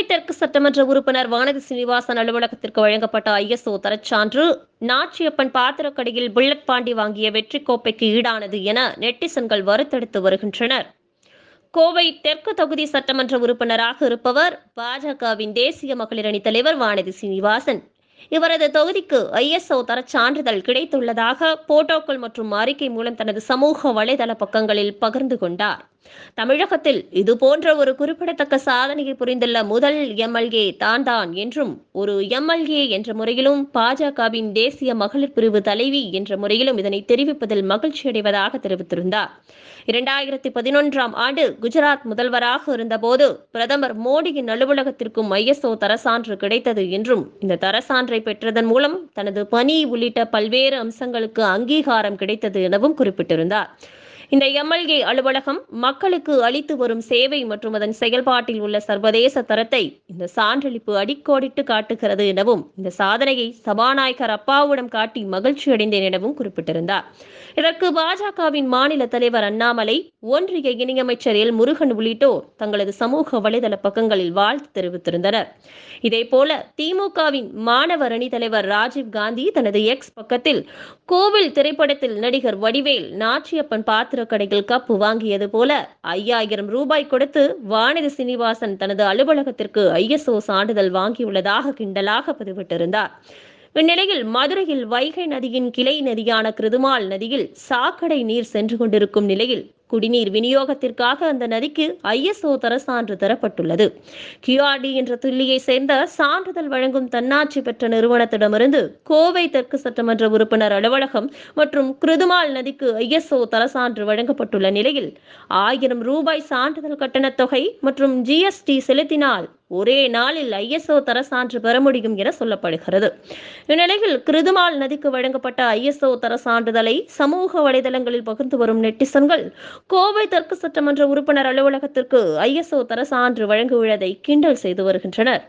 கோவை தெற்கு சட்டமன்ற உறுப்பினர் வானதி சீனிவாசன் அலுவலகத்திற்கு வழங்கப்பட்ட ஐஎஸ்ஓ தரச்சான்று நாச்சியப்பன் பாத்திரக்கடையில் புல்லட் பாண்டி வாங்கிய வெற்றி கோப்பைக்கு ஈடானது என நெட்டிசன்கள் வருத்தெடுத்து வருகின்றனர். கோவை தெற்கு தொகுதி சட்டமன்ற உறுப்பினராக இருப்பவர் பாஜகவின் தேசிய மகளிர் அணி தலைவர் வானதி சீனிவாசன். இவரது தொகுதிக்கு ஐஎஸ்ஓ தரச் சான்றிதழ் கிடைத்துள்ளதாக போட்டோக்கள் மற்றும் அறிக்கை மூலம் தனது சமூக வலைதள பக்கங்களில் பகிர்ந்து கொண்டார். தமிழகத்தில் இது போன்ற ஒரு குறிப்பிடத்தக்க சாதனையை புரிந்துள்ள முதல் எம்எல்ஏ தான் தான் என்றும் ஒரு எம்எல்ஏ என்ற முறையிலும் பாஜகவின் தேசிய மகளிர் பிரிவு தலைவி என்ற முறையிலும் இதனை தெரிவிப்பதில் மகிழ்ச்சி அடைவதாக தெரிவித்திருந்தார். இரண்டாயிரத்தி பதினொன்றாம் ஆண்டு குஜராத் முதல்வராக இருந்தபோது பிரதமர் மோடியின் அலுவலகத்திற்கும் ஐஎஸ்ஓ தரசான்று கிடைத்தது என்றும் இந்த தரசான்றை பெற்றதன் மூலம் தனது பணி உள்ளிட்ட பல்வேறு அம்சங்களுக்கு அங்கீகாரம் கிடைத்தது எனவும் குறிப்பிட்டிருந்தார். இந்த எம்எல்ஏ அலுவலகம் மக்களுக்கு அளித்து வரும் சேவை மற்றும் அதன் செயல்பாட்டில் உள்ள சர்வதேச தரத்தை இந்த சான்றளிப்பு அடிக்கோடிட்டு காட்டுகிறது எனவும் இந்த சாதனையை சபாநாயகர் அப்பாவிடம் காட்டி மகிழ்ச்சி அடைந்தேன் எனவும் குறிப்பிட்டிருந்தார். இதற்கு பாஜகவின் மாநில தலைவர் அண்ணாமலை ஒன்றிய இணையமைச்சர் எல். முருகன் உள்ளிட்டோர் தங்களது சமூக வலைதள பக்கங்களில் வாழ்த்து தெரிவித்திருந்தனர். இதேபோல திமுகவின் மாணவர் அணி தலைவர் ராஜீவ் காந்தி தனது எக்ஸ் பக்கத்தில் கோவில் திரைப்படத்தில் நடிகர் வடிவேல் நாச்சியப்பன் பாத்திர கடையில் கப்பு வாங்கியது போல ஐயாயிரம் ரூபாய் கொடுத்து வானதி சீனிவாசன் தனது அலுவலகத்திற்கு ஐஎஸ்ஓ சான்றிதழ் வாங்கியுள்ளதாக கிண்டலாக பதிவிட்டிருந்தார். இந்நிலையில் மதுரையில் வைகை நதியின் கிளை நதியான கிருதுமால் நதியில் சாக்கடை நீர் சென்று கொண்டிருக்கும் நிலையில் குடிநீர் விநியோகத்திற்காக அந்த நதிக்கு ஐஎஸ்ஓ தர சான்று தரப்பட்டுள்ளது. கியூஆர்டி என்ற துல்லியை சேர்ந்த சான்றிதழ் வழங்கும் தன்னாட்சி பெற்ற நிறுவனத்திடமிருந்து கோவை தெற்கு சட்டமன்ற உறுப்பினர் அலுவலகம் மற்றும் கிருதுமால் நதிக்கு ஐஎஸ்ஓ தர சான்று வழங்கப்பட்டுள்ள நிலையில் ஆயிரம் ரூபாய் சான்றிதழ் கட்டணத் தொகை மற்றும் ஜிஎஸ்டி செலுத்தினால் ஒரே நாளில் ஐஎஸ்ஓ தர சான்று பெற முடியும் என சொல்லப்படுகிறது. இந்நிலையில் கிருதுமால் நதிக்கு வழங்கப்பட்ட ஐஎஸ்ஓ தர சான்றிதழை சமூக வலைதளங்களில் பகிர்ந்து வரும் நெட்டிசன்கள் கோவை தெற்கு சட்டமன்ற உறுப்பினர் அலுவலகத்திற்கு ஐஎஸ்ஓ தர சான்று வழங்கியுள்ளதை கிண்டல் செய்து வருகின்றனர்.